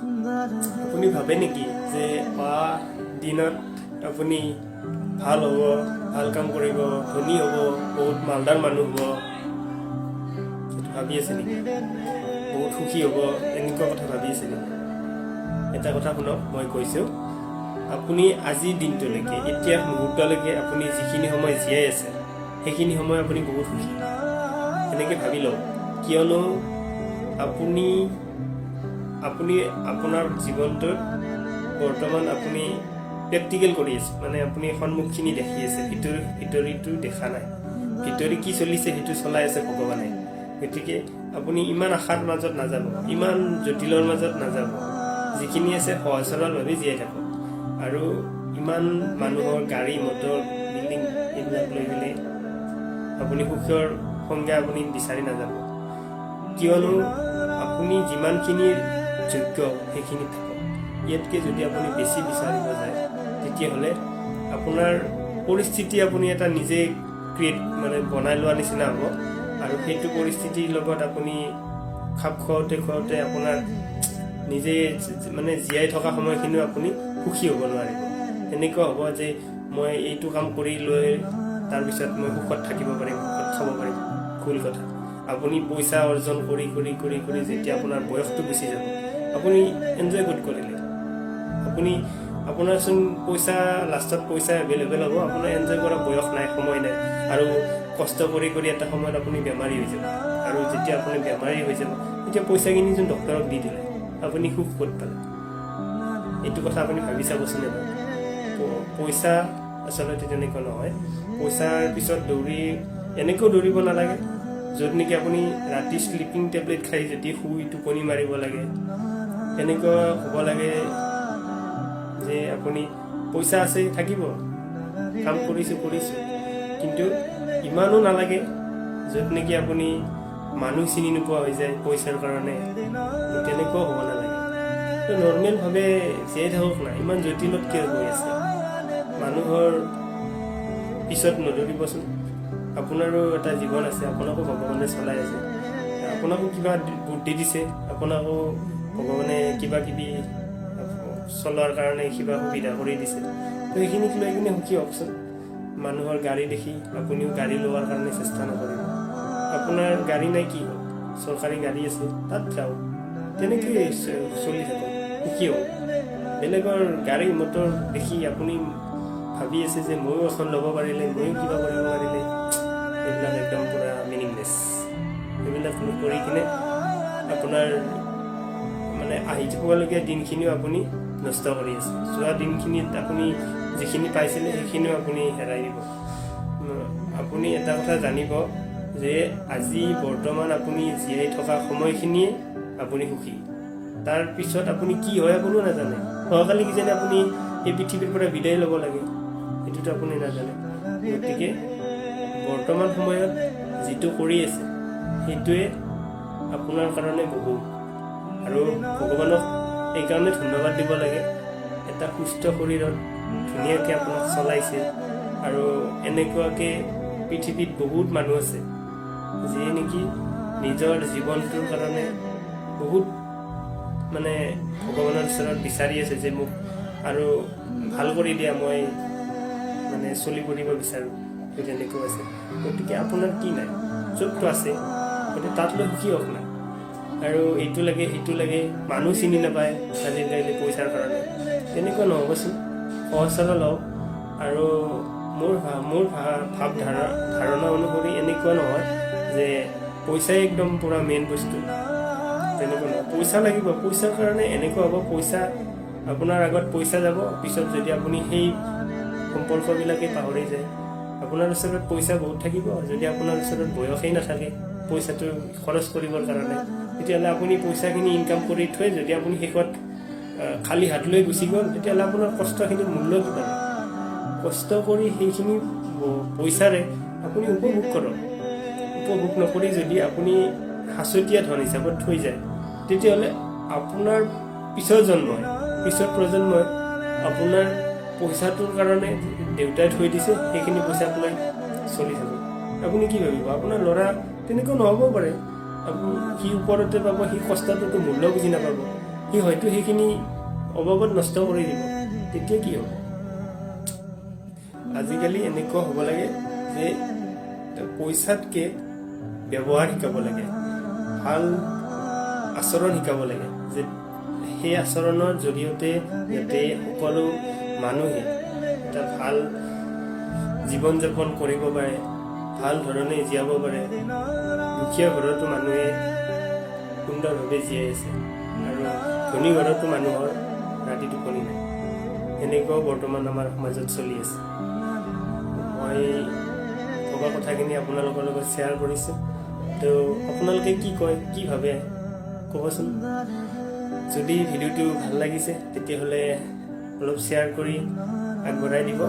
আপুনি ভাবে নেকি যে অহা দিনত আপুনি ভাল হ'ব ভাল কাম কৰিব ধনী হ'ব বহুত মালদাৰ মানুহ হ'ব? সেইটো ভাবি আছে নেকি? বহুত সুখী হ'ব এনেকুৱা কথা ভাবি আছে নেকি? এটা কথা শুনক মই কৈছোঁ আপুনি আজিৰ দিনটোলৈকে এতিয়া মুহূৰ্তলৈকে আপুনি যিখিনি সময় জীয়াই আছে সেইখিনি সময় আপুনি বহুত সুখী। এনেকৈ ভাবি লওক। কিয়নো আপুনি আপুনি আপোনাৰ জীৱনটোত বৰ্তমান আপুনি প্ৰেক্টিকেল কৰি আছে। মানে আপুনি সন্মুখখিনি দেখি আছে। ভিতৰ ভিতৰিটো দেখা নাই। ভিতৰি কি চলিছে সেইটো চলাই আছে ভগৱানে। গতিকে আপুনি ইমান আশাৰ মাজত নাযাব। ইমান জটিলৰ মাজত নাযাব। যিখিনি আছে সহজ সৰলভাৱে জীয়াই থাকক। আৰু ইমান মানুহৰ গাড়ী মটৰ বিল্ডিং এইবিলাক লৈ পেলাই আপুনি সুখৰ সংজ্ঞা আপুনি বিচাৰি নাযাব। কিয়নো আপুনি যিমানখিনি যোগ্য সেইখিনি থাকক। ইয়াতকৈ যদি আপুনি বেছি বিচাৰিব যায় তেতিয়াহ'লে আপোনাৰ পৰিস্থিতি আপুনি এটা নিজে ক্ৰিয়েট মানে বনাই লোৱা নিচিনা হ'ব। আৰু সেইটো পৰিস্থিতিৰ লগত আপুনি খাপ খুৱাওঁতে খুৱাওঁতে আপোনাৰ নিজে মানে জীয়াই থকা সময়খিনিও আপুনি সুখী হ'ব নোৱাৰিব। এনেকুৱা হ'ব যে মই এইটো কাম কৰি লৈ তাৰপিছত মই সুখত থাকিব পাৰিম সুখত খাব পাৰিম। ভুল কথা। আপুনি পইচা অৰ্জন কৰি কৰি কৰি কৰি যেতিয়া আপোনাৰ বয়সটো গুচি যাব আপুনি এনজয় ক'ত কৰিলে। আপুনি আপোনাৰচোন পইচা লাষ্টত পইচা এভেইলেবল হ'ব আপোনাৰ এনজয় কৰা বয়স নাই সময় নাই আৰু কষ্ট কৰি কৰি এটা সময়ত আপুনি বেমাৰী হৈ যাব। আৰু যেতিয়া আপুনি বেমাৰী হৈ যাব তেতিয়া পইচাখিনি যোন ডক্তৰক দি দিলে। আপুনি সুখ ক'ত পালে? এইটো কথা আপুনি ভাবি চাবচোন পইচা আচলতে তেনেকুৱা নহয়। পইচাৰ পিছত দৌৰি এনেকৈও দৌৰিব নালাগে। য'ত নেকি আপুনি ৰাতি শ্লিপিং টেবলেট খাই যদি শুই টোপনি মাৰিব লাগে। এনেকুৱা হ'ব লাগে যে আপুনি পইচা আছে থাকিব। কাম কৰিছোঁ কৰিছোঁ। কিন্তু ইমানো নালাগে য'ত নেকি আপুনি মানুহ চিনি নোপোৱা হৈ যায় পইচাৰ কাৰণে। তেনেকুৱাও হ'ব নালাগে। তো নৰ্মেলভাৱে জীয়াই থাকক না ইমান জটিলত কিয় গৈ আছে? মানুহৰ পিছত নদৌৰিবচোন। আপোনাৰো এটা জীৱন আছে আপোনাকো ভগৱানে চলাই আছে। আপোনাকো কিবা বুদ্ধি দিছে আপোনাকো ভগৱানে কিবা কিবি চলোৱাৰ কাৰণে কিবা সুবিধা কৰি দিছে তো সেইখিনিক লৈ কিনে সুখী হওকচোন। মানুহৰ গাড়ী দেখি আপুনিও গাড়ী লোৱাৰ কাৰণে চেষ্টা নকৰিব। আপোনাৰ গাড়ী নাই কি হ'ল? চৰকাৰী গাড়ী আছে, তাত যাওক। তেনেকৈয়ে চলি থাকক। সুখী হওক। বেলেগৰ গাড়ী, মটৰ দেখি আপুনি ভাবি আছে যে ময়ো এখন ল'ব পাৰিলে, ময়ো কিবা কৰিব পাৰিলে, এইবিলাক একদম পূৰা মিনিংলেছ সেইবিলাক কৰি কিনে আপোনাৰ মানে আহি থাকিবলগীয়া দিনখিনিও আপুনি নষ্ট কৰি আছে। যোৱা দিনখিনিত আপুনি যিখিনি পাইছিলে সেইখিনিও আপুনি হেৰাই দিব। আপুনি এটা কথা জানিব যে আজি বৰ্তমান আপুনি জীয়াই থকা সময়খিনিয়ে আপুনি সুখী। তাৰ পিছত আপুনি কি হয় আপুনিও নাজানে। অহাকালি কিজানি আপুনি এই পৃথিৱীৰ পৰা বিদায় ল'ব লাগে। সেইটোতো আপুনি নাজানে। গতিকে বৰ্তমান সময়ত যিটো কৰি আছে সেইটোৱে আপোনাৰ কাৰণে বহু। আৰু ভগৱানক এইকাৰণে ধন্যবাদ দিব লাগে। এটা সুস্থ শৰীৰত ধুনীয়াকৈ আপোনাক চলাইছে আৰু এনেকুৱাকৈ পৃথিৱীত বহুত মানুহ আছে, যিয়ে নেকি নিজৰ জীৱনটোৰ কাৰণে বহুত মানে ভগৱানৰ ওচৰত বিচাৰি আছে যে মোক আৰু ভালো কৰি দিয়া, মই মানে চলি কৰিব বিচাৰোঁ। তেনেকুৱা আছে। গতিকে আপোনাৰ কি নাই? চবটো আছে, গতিকে তাত লৈ সুখী হওক না। আৰু এইটো লাগে সেইটো লাগে মানুহ চিনি নাপায় আজিকালি পইচাৰ কাৰণে। তেনেকুৱা নহ'বচোন সহজ সৰল হওক। আৰু মোৰ ভা- মোৰ ভা- ভাৱ ধাৰা ধাৰণা অনুসৰি এনেকুৱা নহয় যে পইচাই একদম পূৰা মেইন বস্তু। তেনেকুৱা নহয়। পইচা লাগিব পইচাৰ কাৰণে এনেকুৱা হ'ব পইচা আপোনাৰ আগত পইচা যাব পিছত যদি আপুনি সেই সম্পৰ্কবিলাকে পাহৰি যায় আপোনাৰ ওচৰত পইচা বহুত থাকিব। যদি আপোনাৰ ওচৰত বয়সেই নাথাকে পইচাটো খৰচ কৰিবৰ কাৰণে। তেতিয়াহ'লে আপুনি পইচাখিনি ইনকাম কৰি থৈ যদি আপুনি শেষত খালী হাত লৈ গুচি গ'ল তেতিয়াহ'লে আপোনাৰ কষ্টখিনিৰ মূল্য কিমান? কষ্ট কৰি সেইখিনি পইচাৰে আপুনি উপভোগ কৰক। উপভোগ নকৰি যদি আপুনি সাঁচতীয়া ধন হিচাপত থৈ যায় তেতিয়াহ'লে আপোনাৰ পিছৰ জন্মই পিছৰ প্ৰজন্মই আপোনাৰ পইচাটোৰ কাৰণে দেউতাই থৈ দিছে সেইখিনি পইচাক লৈ চলি থাকক আপুনি কি ভাবিব? আপোনাৰ ল'ৰা তেনেকুৱা নহ'বও পাৰে। সি ওপৰতে পাব সি কষ্টটোতো মূল্য বুজি নাপাব। সি হয়তো সেইখিনি অবাবত নষ্ট কৰি দিব। তেতিয়া কি হ'ব? আজিকালি এনেকুৱা হ'ব লাগে যে পইচাতকে ব্যৱহাৰ শিকাব লাগে। ভাল আচৰণ শিকাব লাগে। যে সেই আচৰণৰ জৰিয়তে যাতে সকলো মানুহে এটা ভাল জীৱন যাপন কৰিব পাৰে ভাল ধৰণে জীয়াব পাৰে। দুখীয়া ঘৰতো মানুহে সুন্দৰভাৱে জীয়াই আছে আৰু ধনী ঘৰতো মানুহৰ ৰাতি টোপনি নাই এনেকুৱাও বৰ্তমান আমাৰ সমাজত চলি আছে মই ভবা কথাখিনি আপোনালোকৰ লগত শ্বেয়াৰ কৰিছোঁ তো আপোনালোকে কি কয় কি ভাবে ক'বচোন যদি ভিডিঅ'টো ভালো লাগিছে তেতিয়াহ'লে অলপ শ্বেয়াৰ কৰি আগবঢ়াই দিব